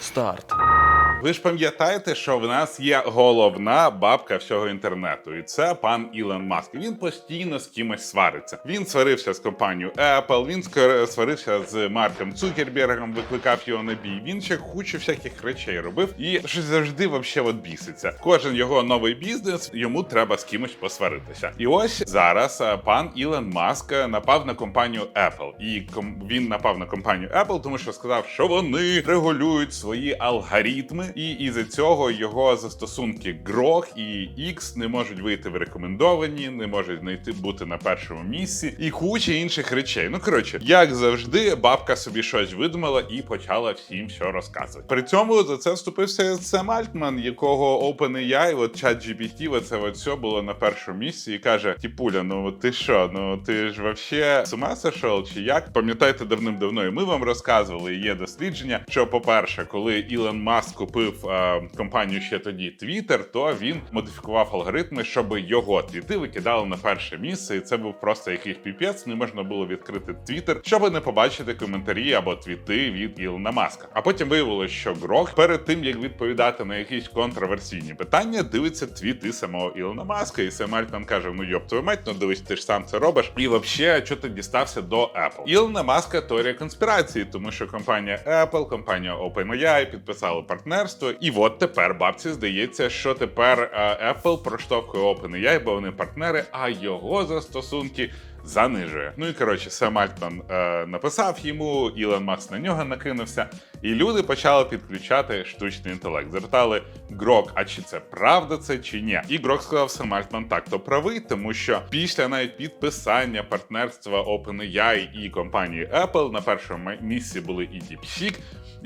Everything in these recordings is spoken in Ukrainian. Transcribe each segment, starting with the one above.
Старт. Ви ж пам'ятаєте, що в нас є головна бабка всього інтернету, і це пан Ілон Маск. Він постійно з кимось свариться. Він сварився з компанією Apple, він сварився з Марком Цукербергом, викликав його на бій. Він ще кучу всяких речей робив і щось завжди вообще от біситься. Кожен його новий бізнес йому треба з кимось посваритися. І ось зараз пан Ілон Маск е, напав на компанію Apple. І ком- він напав на компанію Apple, тому що сказав, що вони регулюють свої алгоритми, і із-за цього його застосунки Grok і X не можуть вийти в рекомендовані, не можуть знайти бути на першому місці і куча інших речей. Ну коротше, як завжди, бабка собі щось видумала і почала всім все розказувати. При цьому за це вступився Сем Альтман, якого OpenAI, от ChatGPT, оце все було на першому місці, і каже: Тіпуля, ну ти що? Ну ти ж вообще з ума сошел, чи як? Пам'ятаєте, давним-давно і ми вам розказували. Є дослідження, що, по-перше, коли Ілон Маск купив е, компанію ще тоді Twitter, то він модифікував алгоритми, щоб його твіти викидали на перше місце, і це був просто якийсь піпець. Не можна було відкрити Twitter, щоб не побачити коментарі або твіти від Ілона Маска. А потім виявилось, що Грок перед тим як відповідати на якісь контроверсійні питання, дивиться твіти самого Ілона Маска, і Сем Альтман каже: Ну йоп, твою мать, ну дивись, ти ж сам це робиш. І взагалі, що ти дістався до Apple? Ілона Маска теорія конспірації, тому що компанія Apple, компанія OpenAI підписали партнерство, і от тепер бабці здається, що тепер е, Apple проштовхує OpenAI, бо вони партнери, а його застосунки. Занижує. Ну і коротше, Сем Альтман е, написав йому, Ілон Маск на нього накинувся, і люди почали підключати штучний інтелект. Звертали Грок, а чи це правда це чи ні? І Грок сказав Сем Альтман, так то правий, тому що після навіть підписання партнерства OpenAI і компанії Apple на першому місці були і DeepSeek,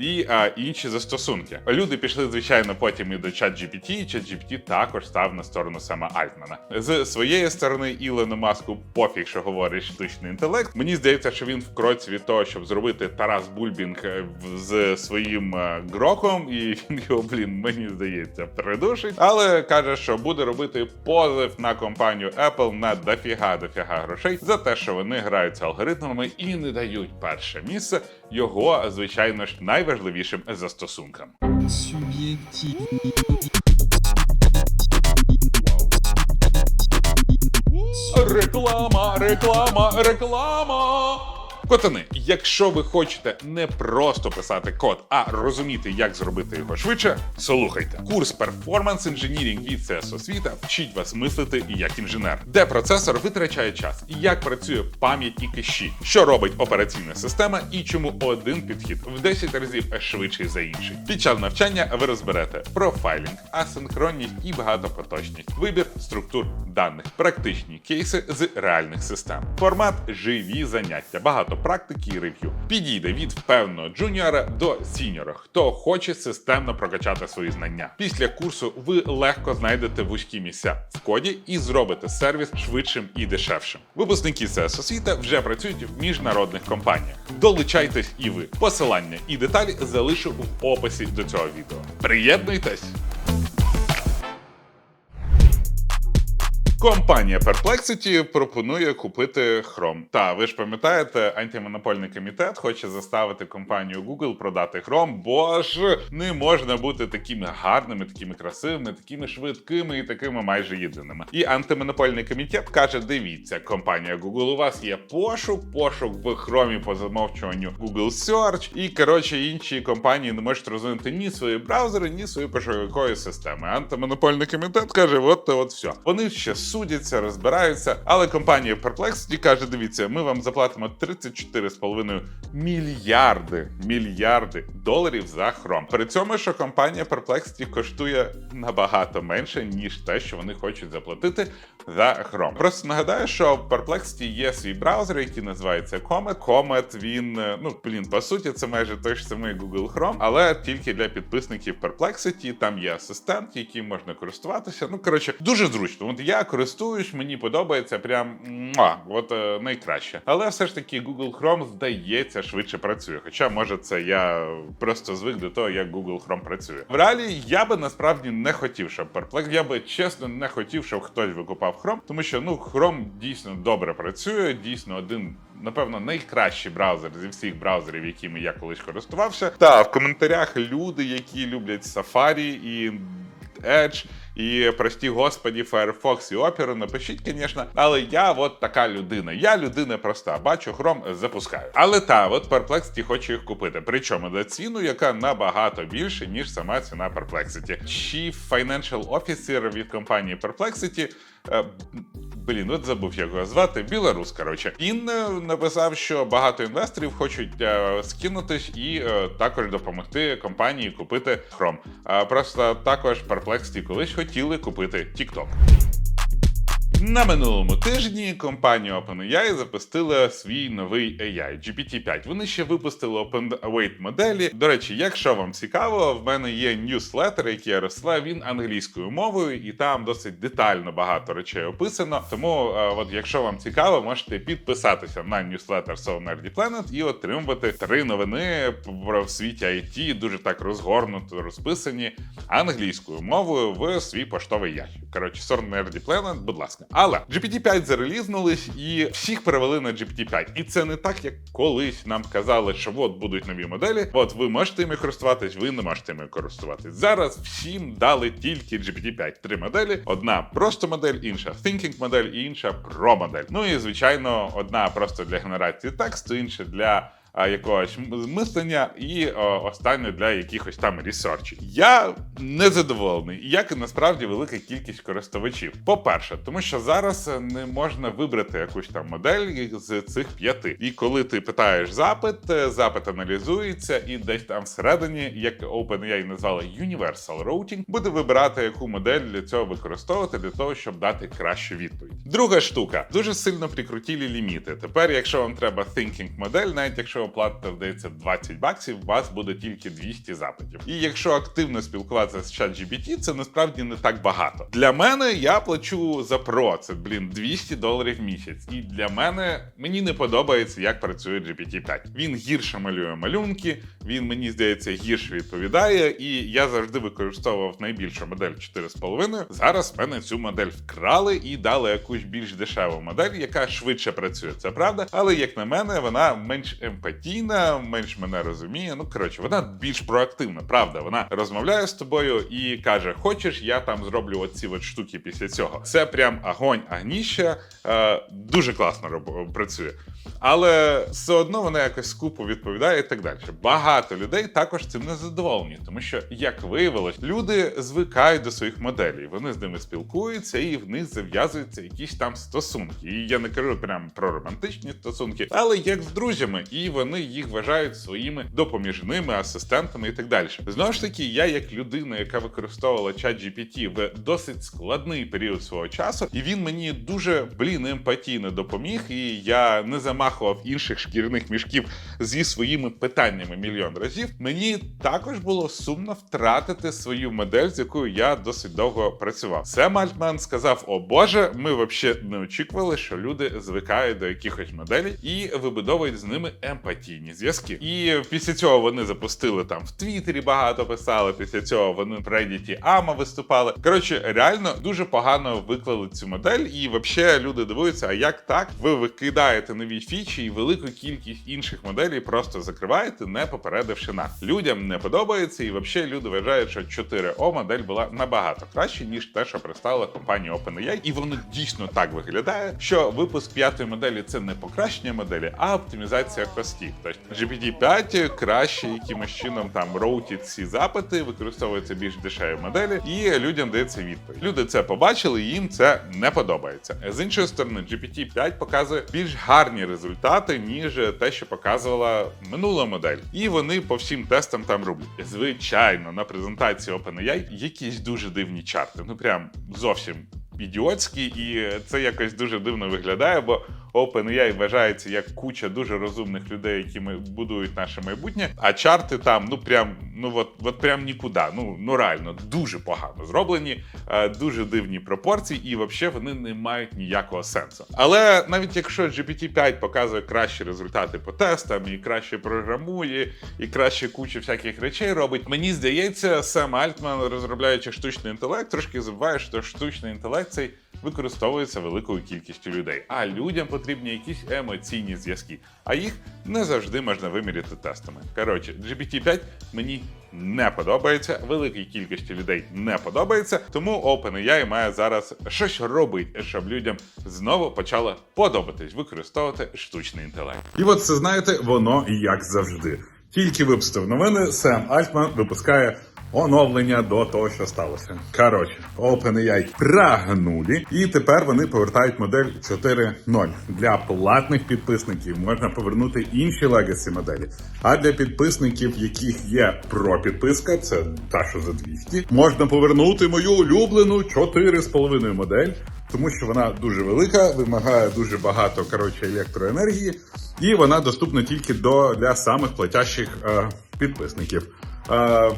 і а, інші застосунки. Люди пішли, звичайно, потім і до ChatGPT, і ChatGPT також став на сторону Сема Альтмана. З своєї сторони, Ілону Маску пофіг, що говорить штучний інтелект. Мені здається, що він в кроці від того, щоб зробити Тарас Бульбінг е, з своїм е, гроком, і він його, блін, мені здається, придушить. Але каже, що буде робити позив на компанію Apple на дофіга дофіга грошей за те, що вони граються алгоритмами і не дають перше місце його, звичайно ж, найважливішим застосункам. Реклама, реклама, реклама. Котани, якщо ви хочете не просто писати код, а розуміти, як зробити його швидше, слухайте. Курс Performance Engineering від CS освіта вчить вас мислити як інженер, де процесор витрачає час, як працює пам'ять і кеші, що робить операційна система і чому один підхід в 10 разів швидший за інший. Під час навчання ви розберете профайлінг, асинхронність і багатопоточність, вибір структур даних, практичні кейси з реальних систем, формат живі заняття, багато практики і рев'ю. Підійде від певного джуніора до сіньора, хто хоче системно прокачати свої знання. Після курсу ви легко знайдете вузькі місця в коді і зробите сервіс швидшим і дешевшим. Випускники СС освіта вже працюють в міжнародних компаніях. Долучайтесь і ви. Посилання і деталі залишу в описі до цього відео. Приєднуйтесь! Компанія Perplexity пропонує купити Chrome. Та ви ж пам'ятаєте, антимонопольний комітет хоче заставити компанію Google продати Chrome, бо ж не можна бути такими гарними, такими красивими, такими швидкими і такими майже єдиними. І антимонопольний комітет каже: дивіться, компанія Google, у вас є пошук, пошук в Chrome по замовчуванню Google Search, і коротше інші компанії не можуть розвинути ні свої браузери, ні свої пошукової системи. Антимонопольний комітет каже: от от все. Вони ще судяться, розбираються. Але компанія Perplexity каже: дивіться, ми вам заплатимо 34,5 мільярди мільярди доларів за Chrome. При цьому, що компанія Perplexity коштує набагато менше, ніж те, що вони хочуть заплатити за Chrome. Просто нагадаю, що в Perplexity є свій браузер, який називається Comet. Comet, він, е, ну блін, по суті, це майже той ж самий Google Chrome, але тільки для підписників Perplexity. Там є асистент, яким можна користуватися. Ну коротше, дуже зручно. От я користуюся користуюсь, мені подобається прям муа, от е, найкраще. Але все ж таки Google Chrome здається швидше працює. Хоча може це я просто звик до того, як Google Chrome працює. В реалії я би насправді не хотів, щоб Perplex, я би чесно не хотів, щоб хтось викупав Chrome, тому що ну Chrome дійсно добре працює, дійсно один. Напевно, найкращий браузер зі всіх браузерів, якими я колись користувався. Та в коментарях люди, які люблять Safari і Edge, і прості господі, Firefox і Opera, напишіть, звісно. Але я от така людина. Я людина проста. Бачу, хром запускаю. Але та, от Perplexity хочу їх купити. Причому за ціну, яка набагато більше, ніж сама ціна Perplexity. Chief Financial Officer від компанії Perplexity. Блін, от забув як його звати. Білорус, коротше. Він е, написав, що багато інвесторів хочуть е, скинутись і е, також допомогти компанії купити Chrome. А просто також Perplexity колись хотіли купити TikTok. На минулому тижні компанія OpenAI запустила свій новий AI GPT-5. Вони ще випустили OpenWeight моделі. До речі, якщо вам цікаво, в мене є ньюслетер, який я розсилаю, він англійською мовою, і там досить детально багато речей описано. Тому, е, от якщо вам цікаво, можете підписатися на ньюслетер So Nerdy Planet і отримувати три новини про в світі IT, дуже так розгорнуто розписані англійською мовою в свій поштовий ящик. Коротше, So Nerdy Planet, будь ласка. Але GPT-5 зарелізнулись і всіх перевели на GPT-5. І це не так, як колись нам казали, що от будуть нові моделі. От ви можете ними користуватись, ви не можете ними користуватись. Зараз всім дали тільки GPT-5. Три моделі: одна просто модель, інша thinking модель і інша Pro модель. Ну і звичайно, одна просто для генерації тексту, інша для. А, Якогось м- мислення і о, останнє для якихось там ресерчів. Я не задоволений, як і насправді велика кількість користувачів. По-перше, тому що зараз е, не можна вибрати якусь там модель з цих п'яти. І коли ти питаєш запит, е, запит аналізується, і десь там всередині, як OpenAI назвали Universal Routing, буде вибирати, яку модель для цього використовувати для того, щоб дати кращу відповідь. Друга штука дуже сильно прикрутили ліміти. Тепер, якщо вам треба thinking модель, навіть якщо оплата вдається 20 баксів, у вас буде тільки 200 запитів. І якщо активно спілкуватися з ChatGPT, це насправді не так багато. Для мене я плачу за про це блін 200 доларів в місяць. І для мене мені не подобається, як працює GPT-5. Він гірше малює малюнки, він мені здається гірше відповідає. І я завжди використовував найбільшу модель 4,5. Зараз в мене цю модель вкрали і дали якусь більш дешеву модель, яка швидше працює. Це правда, але як на мене, вона менш емпатійна, менш мене розуміє. Ну коротше, вона більш проактивна. Правда, вона розмовляє з тобою і каже: Хочеш, я там зроблю оці от штуки після цього. Це прям агонь, агніще. Е, дуже класно працює. Але все одно вона якось скупо відповідає і так далі. Багато людей також цим не задоволені, тому що, як виявилось, люди звикають до своїх моделей, вони з ними спілкуються, і в них зав'язуються якісь там стосунки. І я не кажу прям про романтичні стосунки, але як з друзями, і вони їх вважають своїми допоміжними асистентами і так далі. Знову ж таки, я як людина, яка використовувала чат GPT в досить складний період свого часу, і він мені дуже блін емпатійно допоміг, і я не замахував інших шкірних мішків зі своїми питаннями мільйон разів. Мені також було сумно втратити свою модель, з якою я досить довго працював. Сем Альтман сказав: О Боже, ми взагалі не очікували, що люди звикають до якихось моделей і вибудовують з ними емпатійні зв'язки. І після цього вони запустили там в Твіттері багато писали. Після цього вони в Reddit Ама виступали. Коротше, реально дуже погано виклали цю модель, і взагалі люди дивуються, а як так? Ви викидаєте нові фічі і велику кількість інших моделей просто закриваєте, не попередивши нас. Людям не подобається, і взагалі люди вважають, що 4O модель була набагато краще, ніж те, що представила компанія OpenAI, і воно дійсно так виглядає, що випуск п'ятої моделі це не покращення моделі, а оптимізація хостів. Тобто GPT-5 краще якимось чином там роутить ці запити, використовуються більш дешеві моделі, і людям дається відповідь. Люди це побачили, і їм це не подобається. З іншої сторони, GPT-5 показує більш гарні результати, ніж те, що показувала минула модель. І вони по всім тестам там роблять. Звичайно, на презентації OpenAI якісь дуже дивні чарти. Ну прям зовсім ідіотські, і це якось дуже дивно виглядає, бо OpenAI вважається як куча дуже розумних людей, які ми будують наше майбутнє. А чарти там, ну прям Ну от, от прям нікуди. Ну, ну реально, дуже погано зроблені, е, дуже дивні пропорції, і взагалі вони не мають ніякого сенсу. Але навіть якщо GPT-5 показує кращі результати по тестам, і краще програмує, і краще кучу всяких речей робить, мені здається, Сем Альтман, розробляючи штучний інтелект, трошки забуває, що штучний інтелект цей використовується великою кількістю людей. А людям потрібні якісь емоційні зв'язки, а їх не завжди можна виміряти тестами. Коротше, GPT-5 мені не подобається, великій кількості людей не подобається, тому OpenAI має зараз щось робити, щоб людям знову почало подобатись використовувати штучний інтелект. І от це знаєте, воно як завжди. Тільки випустив новини, Сем Альтман випускає оновлення до того, що сталося. Коротше, OpenAI прагнули, і тепер вони повертають модель 4.0. Для платних підписників можна повернути інші легасі моделі. А для підписників, яких є про підписка, це та, що за 200, можна повернути мою улюблену 4,5 модель. Тому що вона дуже велика, вимагає дуже багато коротше електроенергії, і вона доступна тільки до для самих платящих е, підписників. Е,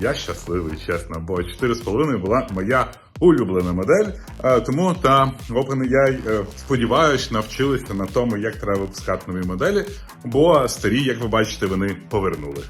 я щасливий, чесно, бо 4,5 була моя улюблена модель. Е, тому та OpenAI, сподіваюся, навчилися на тому, як треба випускати нові моделі, бо старі, як ви бачите, вони повернули.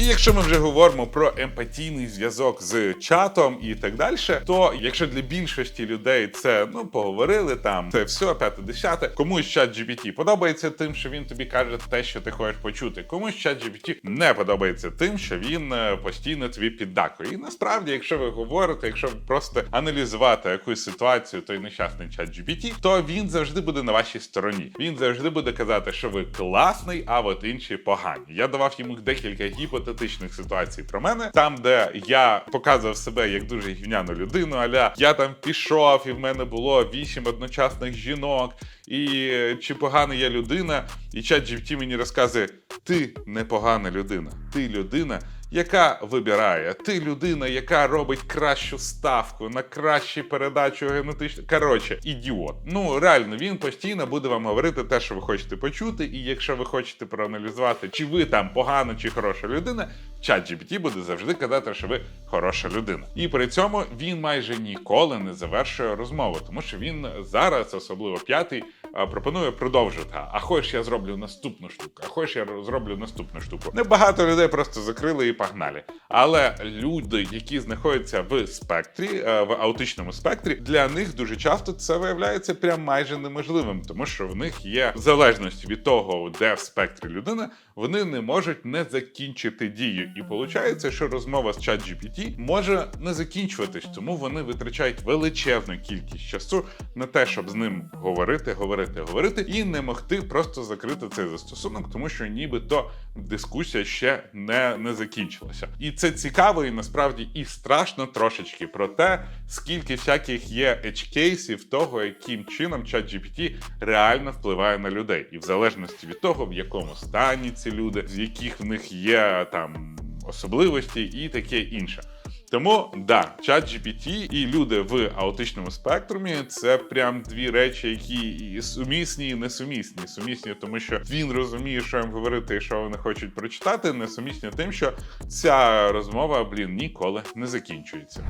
І якщо ми вже говоримо про емпатійний зв'язок з чатом і так далі, то якщо для більшості людей це ну поговорили там, це все п'яте десяте, комусь чат GPT подобається тим, що він тобі каже те, що ти хочеш почути. Комусь чат GPT не подобається тим, що він е, постійно тобі піддакує. І насправді, якщо ви говорите, якщо ви просто аналізувати якусь ситуацію, той нещасний чат GPT, то він завжди буде на вашій стороні. Він завжди буде казати, що ви класний, а от інші погані. Я давав йому декілька гіпотетичних ситуацій про мене, там, де я показував себе як дуже гівняну людину, аля я там пішов, і в мене було вісім одночасних жінок. І чи погана я людина, і чат GPT мені розказує: ти непогана людина, ти людина, яка вибирає, ти людина, яка робить кращу ставку на кращу передачу генетичну. Коротше, ідіот. Ну реально, він постійно буде вам говорити те, що ви хочете почути. І якщо ви хочете проаналізувати, чи ви там погана чи хороша людина, чат GPT буде завжди казати, що ви хороша людина. І при цьому він майже ніколи не завершує розмову, тому що він зараз, особливо п'ятий, пропонує продовжити. А хочеш, я зроблю наступну штуку, а хочеш, я зроблю наступну штуку. Небагато людей просто закрили і погнали. Але люди, які знаходяться в спектрі, е, в аутичному спектрі, для них дуже часто це виявляється прям майже неможливим, тому що в них є в залежності від того, де в спектрі людина, вони не можуть не закінчити дію. І виходить, що розмова з чат GPT може не закінчуватись, тому вони витрачають величезну кількість часу на те, щоб з ним говорити, говорити, говорити, і не могти просто закрити цей застосунок, тому що нібито дискусія ще не, не закінчилася. І це цікаво, і насправді і страшно трошечки про те, скільки всяких є edge-кейсів того, яким чином чат GPT реально впливає на людей, і в залежності від того, в якому стані ці люди, з яких в них є там особливості і таке інше. Тому да, чат GPT і люди в аутичному спектрумі це прям дві речі, які і сумісні, і несумісні. Сумісні, тому що він розуміє, що їм говорити і що вони хочуть прочитати. Несумісні тим, що ця розмова, блін, ніколи не закінчується.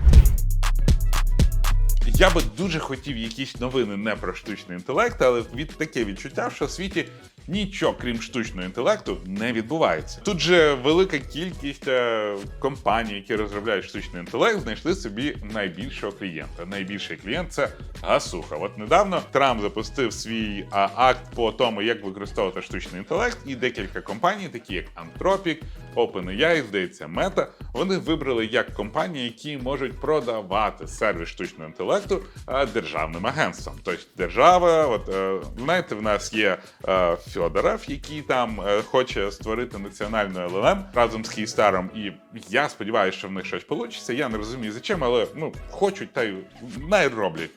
Я би дуже хотів якісь новини не про штучний інтелект, але від таке відчуття, що в світі нічого крім штучного інтелекту не відбувається. Тут же велика кількість е, компаній, які розробляють штучний інтелект, знайшли собі найбільшого клієнта. Найбільший клієнт це Гасуха. От недавно Трамп запустив свій а, акт по тому, як використовувати штучний інтелект, і декілька компаній, такі як Anthropic, OpenAI, здається, Meta, вони вибрали як компанії, які можуть продавати сервіс штучного інтелекту е, державним агентствам. Тобто держава, от е, знаєте, в нас є Федоров, який там е, хоче створити національну LLM разом з Київстаром, і я сподіваюся, що в них щось вийде. Я не розумію за чим, але ну хочуть та й най роблять.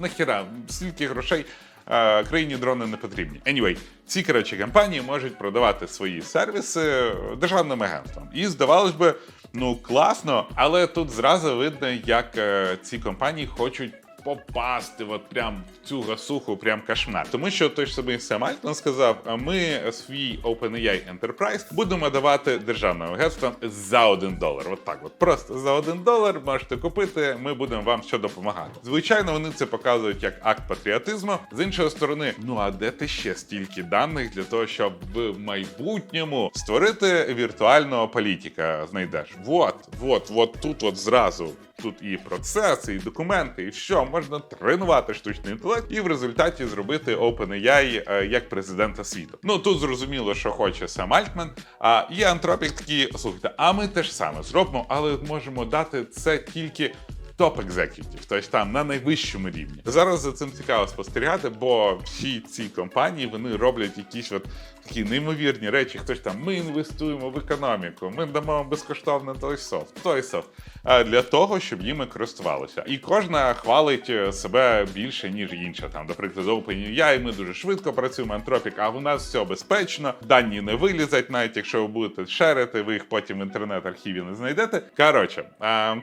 Нахіра, стільки грошей е, країні дрони не потрібні. Anyway, ці коротше компанії можуть продавати свої сервіси державним агентствам. І здавалось би, ну класно, але тут зразу видно, як е, ці компанії хочуть попасти от прям в цю гасуху, прям кошмар. Тому що той ж самий Сем Альтон сказав: ми свій OpenAI Enterprise будемо давати державним агентствам за один долар. От так, от просто за один долар можете купити. Ми будемо вам що допомагати. Звичайно, вони це показують як акт патріотизму. З іншої сторони, ну а де ти ще стільки даних для того, щоб в майбутньому створити віртуального політика? Знайдеш? Вот, вот, вот тут, от зразу. Тут і процеси, і документи, і що можна тренувати штучний інтелект, і в результаті зробити OpenAI е, як президента світу. Ну тут зрозуміло, що хоче сам Альтман. А є антропік такі, слухайте, а ми те ж саме зробимо, але можемо дати це тільки топ екзекютів, тобто там на найвищому рівні. Зараз за цим цікаво спостерігати, бо всі ці компанії вони роблять якісь от такі неймовірні речі. Хтось там ми інвестуємо в економіку, ми дамо безкоштовно той софт, той софт. Для того, щоб їми користувалися. І кожна хвалить е, себе більше, ніж інша. Там, наприклад, OpenAI, ми дуже швидко працюємо, Anthropic, а у нас все безпечно, дані не вилізать, навіть якщо ви будете шерити, ви їх потім в інтернет-архіві не знайдете. Коротше,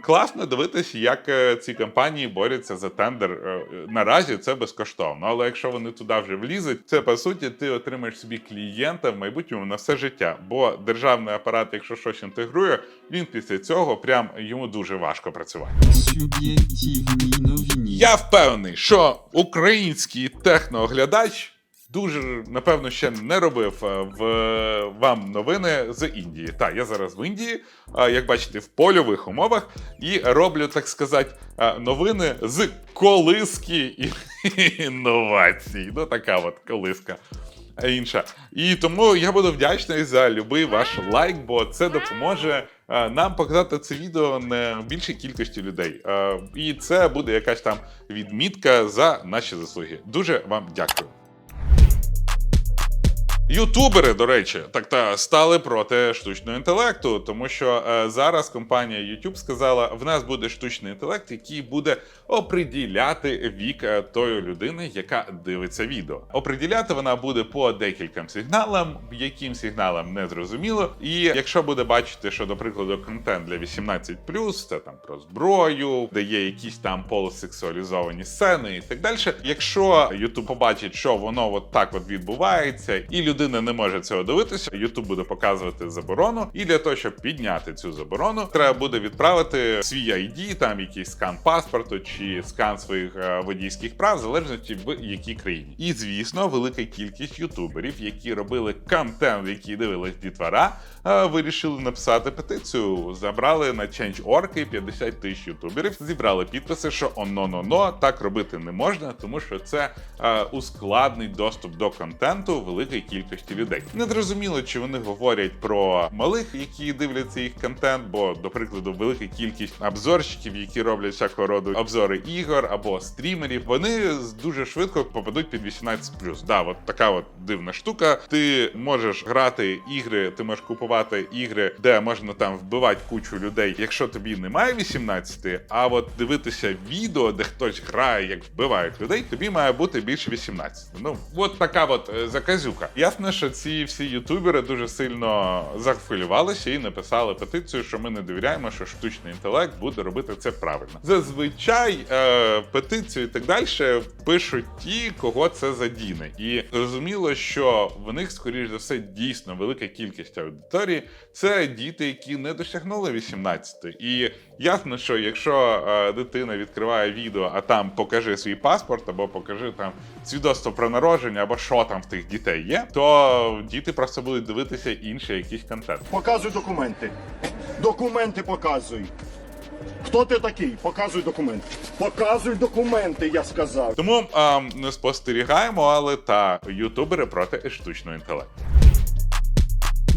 класно дивитися, як е, ці компанії борються за тендер. Е, Наразі це безкоштовно, але якщо вони туди вже влізуть, це по суті ти отримаєш собі клієнта в майбутньому на все життя. Бо державний апарат, якщо щось інтегрує, він після цього прям йому дуже важко працювати. Я впевнений, що український технооглядач дуже напевно ще не робив е, в вам новини з Індії. Так, я зараз в Індії, як бачите, в польових умовах і роблю, так сказати, е, новини з колиски інновацій. Ну, така от колиска. Інша. І тому я буду вдячний за будь-який ваш лайк, бо це допоможе е, нам показати це відео не більшій кількості людей. Е, І це буде якась там відмітка за наші заслуги. Дуже вам дякую. Ютубери, до речі, так та стали проти штучного інтелекту, тому що е, зараз компанія YouTube сказала: в нас буде штучний інтелект, який буде оприділяти вік е, тої людини, яка дивиться відео. Оприділяти вона буде по декільком сигналам, яким сигналам не зрозуміло. І якщо буде бачити, що, до прикладу, контент для 18+, це там про зброю, де є якісь там полусексуалізовані сцени і так далі. Якщо YouTube побачить, що воно от так от відбувається, і людина не може цього дивитися, YouTube буде показувати заборону. І для того, щоб підняти цю заборону, треба буде відправити свій ID, там якийсь скан паспорту чи скан своїх е, водійських прав, в залежності в якій країні. І звісно, велика кількість ютуберів, які робили контент, який дивились дітвора, е, вирішили написати петицію. Забрали на Change.org 50 тисяч ютуберів, зібрали підписи, що оно-но-но, так робити не можна, тому що це е, ускладнить доступ до контенту великої кількості людей. Не зрозуміло, чи вони говорять про малих, які дивляться їх контент, бо, до прикладу, велика кількість обзорщиків, які роблять всякого роду обзори ігор або стрімерів, вони дуже швидко попадуть під 18+. Да, от така от дивна штука. Ти можеш грати ігри, ти можеш купувати ігри, де можна там вбивати кучу людей, якщо тобі немає 18, а от дивитися відео, де хтось грає, як вбивають людей, тобі має бути більше 18. Ну, от така от е, заказюка. Ясно, що ці всі ютубери дуже сильно захвилювалися і написали петицію, що ми не довіряємо, що штучний інтелект буде робити це правильно. Зазвичай е, петицію і так далі пишуть ті, кого це задіне. І зрозуміло, що в них, скоріш за все, дійсно велика кількість аудиторії це діти, які не досягнули 18. І ясно, що якщо е, дитина відкриває відео, а там покажи свій паспорт, або покажи там свідоцтво про народження, або що там в тих дітей є, то діти просто будуть дивитися інший якийсь контент. Показуй документи. Документи показуй. Хто ти такий? Показуй документи. Показуй документи, я сказав. Тому е, не спостерігаємо, але та ютубери проти штучного інтелекту.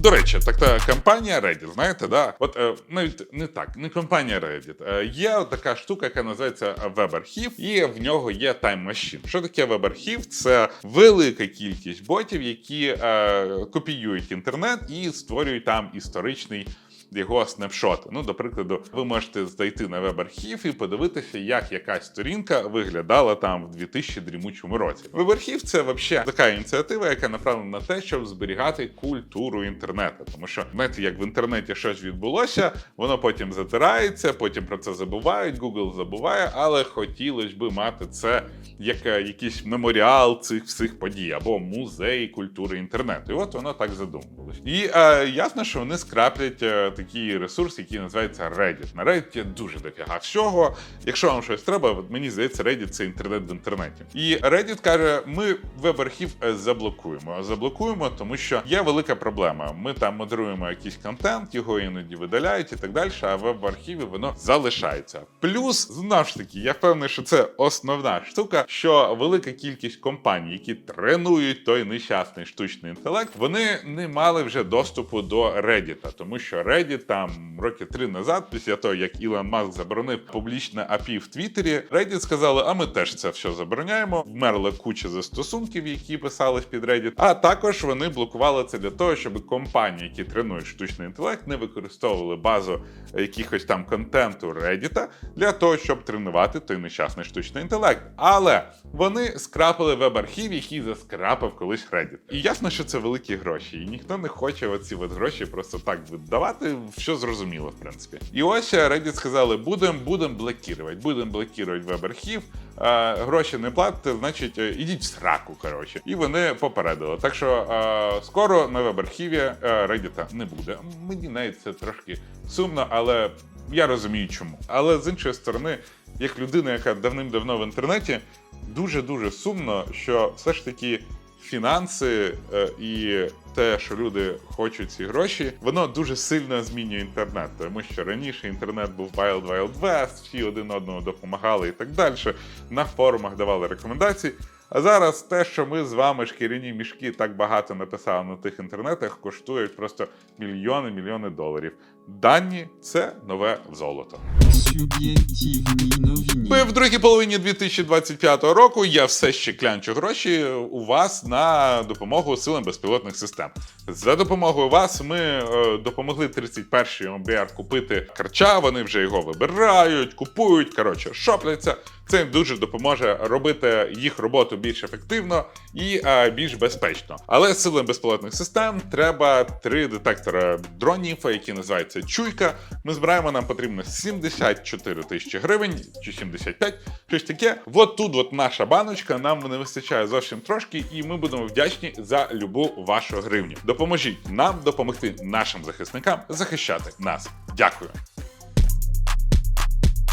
До речі, так та компанія Reddit, знаєте, да? От е, навіть не так, не компанія Reddit. Е, є така штука, яка називається WebArchive, і в нього є Time Machine. Що таке WebArchive? Це велика кількість ботів, які е, копіюють інтернет і створюють там історичний його снапшоти. Ну, до прикладу, ви можете зайти на веб-архів і подивитися, як якась сторінка виглядала там в 2000 дрімучому році. Веб-архів це взагалі така ініціатива, яка направлена на те, щоб зберігати культуру інтернету. Тому що знаєте, як в інтернеті щось відбулося, воно потім затирається, потім про це забувають. Google забуває, але хотілося б мати це як е, якийсь меморіал цих всіх подій або музей культури інтернету. І от воно так задумувалось. І е, ясно, що вони скраплять е, такий ресурс, який називається Reddit. На Reddit є дуже дофіга всього. Якщо вам щось треба, мені здається, Reddit це інтернет в інтернеті. І Reddit каже: ми веб-архів е, заблокуємо. Заблокуємо, тому що є велика проблема. Ми там модеруємо якийсь контент, його іноді видаляють і так далі. А веб-архіві воно залишається. Плюс, знову ж таки, я впевнений, що це основна штука, що велика кількість компаній, які тренують той нещасний штучний інтелект, вони не мали вже доступу до Reddit, тому що Reddit там роки три назад, після того як Ілон Маск заборонив публічне API в Твіттері, Reddit сказали, а ми теж це все забороняємо. Вмерла куча застосунків, які писались під Reddit. А також вони блокували це для того, щоб компанії, які тренують штучний інтелект, не використовували базу якихось там контенту Reddit для того, щоб тренувати той нещасний штучний інтелект. Але вони скрапили веб-архів, який заскрапив колись Reddit. І ясно, що це великі гроші, і ніхто не хоче оці от гроші просто так віддавати, що зрозуміло, в принципі. І ось е, Reddit сказали: будемо будем блокувати, будемо блокувати веб-архів. е, Гроші не платите, значить, е, ідіть в сраку. Коротше, і вони попередили. Так що е, скоро на веб-архіві Reddit не буде. Мені навіть це трошки сумно, але я розумію, чому. Але з іншої сторони, як людина, яка давним-давно в інтернеті, дуже дуже сумно, що все ж таки фінанси е, і те, що люди хочуть ці гроші, воно дуже сильно змінює інтернет. Тому що раніше інтернет був Wild Wild West, всі один одному допомагали і так далі. На форумах давали рекомендації. А зараз те, що ми з вами шкіряні мішки так багато написали на тих інтернетах, коштують просто мільйони мільйони доларів. Дані це нове золото. Суб'єктивні новини. В другій половині 2025 року я все ще клянчу гроші у вас на допомогу силам безпілотних систем. За допомогою вас ми е, допомогли 31-й МБР купити карча. Вони вже його вибирають, купують. Коротше, шопляться. Це їм дуже допоможе робити їх роботу більш ефективно і е, більш безпечно. Але силам безпілотних систем треба три детектори дронів, які називаються чуйка. Ми збираємо, нам потрібно 74 тисячі гривень чи 75, щось таке. От тут от наша баночка, нам не вистачає зовсім трошки, і ми будемо вдячні за любу вашу гривню. Допоможіть нам допомогти нашим захисникам захищати нас. Дякую.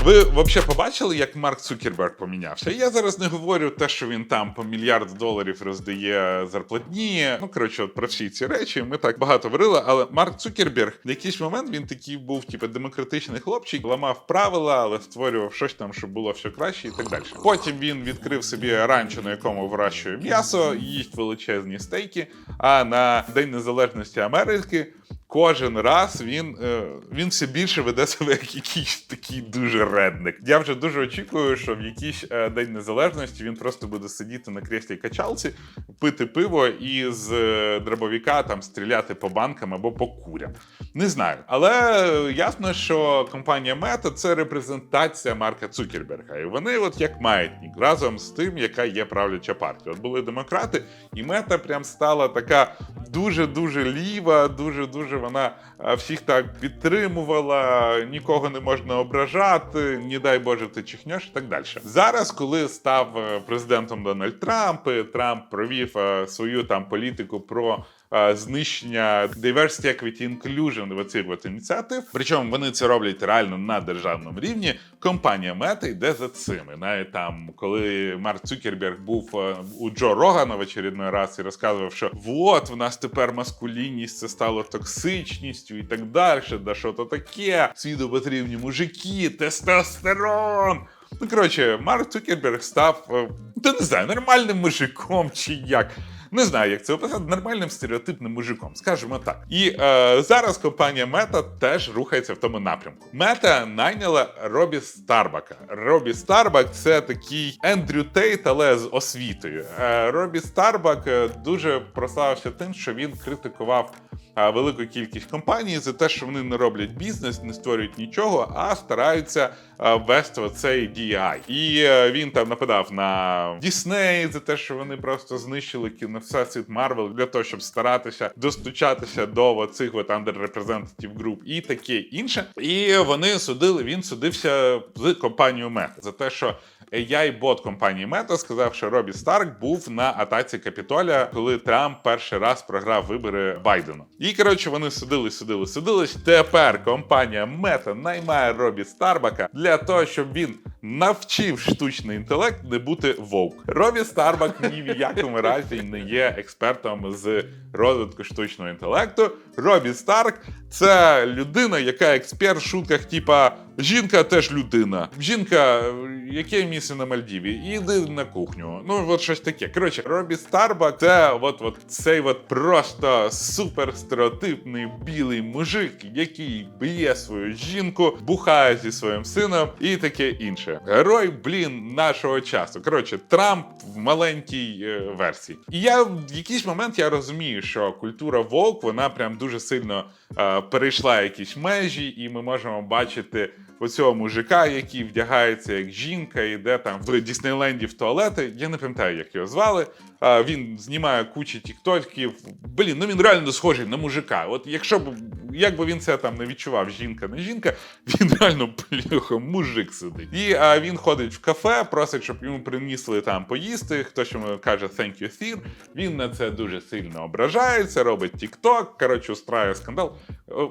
Ви взагалі побачили, як Марк Цукерберг помінявся? Я зараз не говорю те, що він там по мільярд доларів роздає зарплатні. Ну коротше, от про всі ці речі ми так багато говорили. Але Марк Цукерберг в якийсь момент він такий був, типу, демократичний хлопчик, ламав правила, але створював щось там, щоб було все краще і так далі. Потім він відкрив собі ранчо, на якому вирощує м'ясо, їсть величезні стейки. А на День Незалежності Америки. Кожен раз він, е, він все більше веде себе як якийсь такий дуже редник. Я вже дуже очікую, що в якийсь е, день незалежності він просто буде сидіти на креслі качалці, пити пиво і з е, дробовика там стріляти по банкам або по курям. Не знаю. Але ясно, що компанія Мета це репрезентація Марка Цукерберга. І вони, от як маятник, разом з тим, яка є правляча партія. От були демократи, і мета прям стала така дуже-дуже ліва, дуже-дуже вона е, всіх так підтримувала, нікого не можна ображати, не дай Боже, ти чихнеш і так далі. Зараз, коли став е, президентом Дональд Трамп, і Трамп провів е, свою там політику про. Е, Знищення diversity, equity, inclusion в цих от ініціатив. Причому вони це роблять реально на державному рівні. Компанія Мета йде за цим. І навіть там, коли Марк Цукерберг був е, у Джо Рогана в очередной раз і розказував, що от в нас тепер маскулінність це стало токсичністю і так далі. Да що то таке? Світу потрібні мужики, тестостерон. Ну, коротше, Марк Цукерберг став, е, та не знаю, нормальним мужиком чи як. Не знаю, як це описати, нормальним стереотипним мужиком, скажімо так. І е, зараз компанія Мета теж рухається в тому напрямку. Мета найняла Робі Старбака. Робі Старбак це такий Ендрю Тейт, але з освітою. Е, Робі Старбак е, дуже прославився тим, що він критикував велику кількість компаній за те, що вони не роблять бізнес, не створюють нічого, а стараються а, ввести оцей DI. І е, він там нападав на Disney за те, що вони просто знищили кіно всесвіт Марвел для того, щоб старатися достучатися до от underrepresentative group і таке інше. І вони судили. Він судився з компанією Meta за те, що AI-бот компанії Meta сказав, що Робі Старк був на атаці Капітолія, коли Трамп перший раз програв вибори Байдену. І коротше вони судили, судили, судились. Тепер компанія Meta наймає Робі Старбака для того, щоб він навчив штучний інтелект не бути вовк. Робі Старбак ні в якому разі не є експертом з розвитку штучного інтелекту. Робі Старк це людина, яка експерт в шутках, типа жінка теж людина. Жінка, яке місце на Мальдіві, іди на кухню. Ну, от щось таке. Коротше, Робі Старбак це от, от цей от просто супер стереотипний білий мужик, який б'є свою жінку, бухає зі своїм сином і таке інше. Герой, блін, нашого часу. Коротше, Трамп в маленькій е, версії. І я в якийсь момент я розумію, що культура вовк вона прям дуже сильно е, перейшла якісь межі, і ми можемо бачити. Оцього мужика, який вдягається як жінка, іде там в Діснейленді в туалети. Я не пам'ятаю, як його звали. Він знімає кучу тіктоків. Блін, ну він реально схожий на мужика. От якщо б як би він це там не відчував, жінка не жінка, він реально плюха, мужик сидить. І а, він ходить в кафе, просить, щоб йому принесли там поїсти. Хтось йому каже thank you, sir. Він на це дуже сильно ображається, робить тікток, коротше, устраює скандал.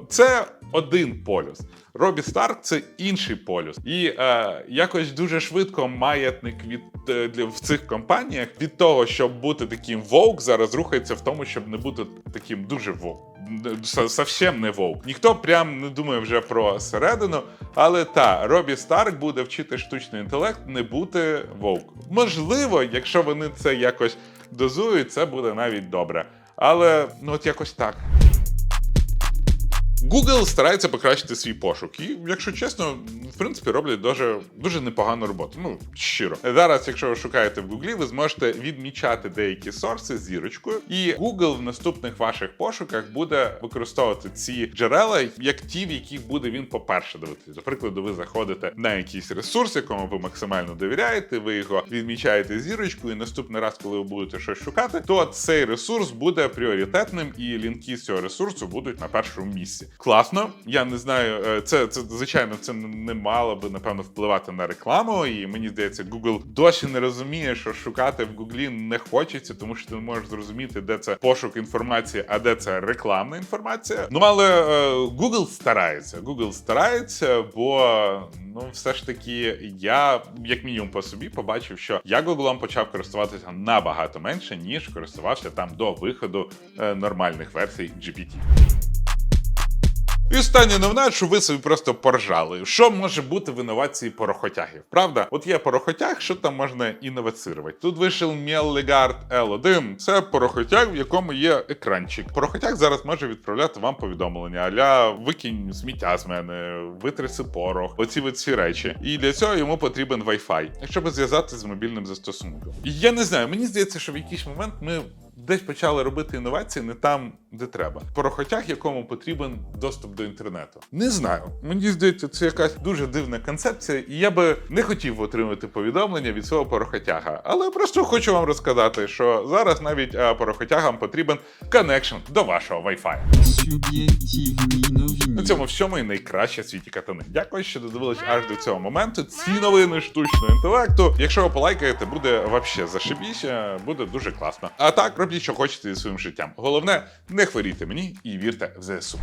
Це один полюс. Робі Старк це інший полюс. І е, якось дуже швидко маятник від е, в цих компаніях від того, бути таким вовк, зараз рухається в тому, щоб не бути таким дуже вовк. Совсем не вовк. Ніхто прям не думає вже про середину. Але та Робі Старк буде вчити штучний інтелект не бути вовк. Можливо, якщо вони це якось дозують, це буде навіть добре. Але ну от якось так. Google старається покращити свій пошук, і, якщо чесно, в принципі, роблять дуже дуже непогану роботу. Ну щиро. Зараз, якщо ви шукаєте в Google, ви зможете відмічати деякі сорси зірочкою, і Google в наступних ваших пошуках буде використовувати ці джерела як ті, в яких буде він по-перше дивитися. До прикладу, ви заходите на якийсь ресурс, якому ви максимально довіряєте, ви його відмічаєте зірочкою, і наступний раз, коли ви будете щось шукати, то цей ресурс буде пріоритетним, і лінки з цього ресурсу будуть на першому місці. Класно, я не знаю, е, це, це звичайно, це не мало би напевно впливати на рекламу. І мені здається, Google досі не розуміє, що шукати в Гуглі не хочеться, тому що ти не можеш зрозуміти, де це пошук інформації, а де це рекламна інформація. Ну але е, Google старається. Google старається, бо ну все ж таки я, як мінімум, по собі побачив, що я Google почав користуватися набагато менше, ніж користувався там до виходу е, нормальних версій GPT. І остання новина, що ви собі просто поржали. Що може бути в інновації порохотягів? Правда? От є порохотяг, що там можна інновацирувати. Тут вийшов Мєллегард L1. Це порохотяг, в якому є екранчик. Порохотяг зараз може відправляти вам повідомлення, аля викинь сміття з мене, витряси порох, оці оці речі. І для цього йому потрібен Wi-Fi, щоб зв'язати з мобільним застосунком. І я не знаю, мені здається, що в якийсь момент ми десь почали робити інновації не там, де треба. Порохотяг, якому потрібен доступ до інтернету. Не знаю. Мені здається, це якась дуже дивна концепція, і я би не хотів отримати повідомлення від свого порохотяга. Але просто хочу вам розказати, що зараз навіть а, порохотягам потрібен коннекшн до вашого Wi-Fi. На цьому всьому і найкраще в світі катани. Дякую, що додивились аж до цього моменту. Ці новини штучного інтелекту. Якщо ви полайкаєте, буде вообще зашибіся, буде дуже класно. А так робіть, що хочете зі своїм життям. Головне, не хворійте мені і вірте в ЗСУ.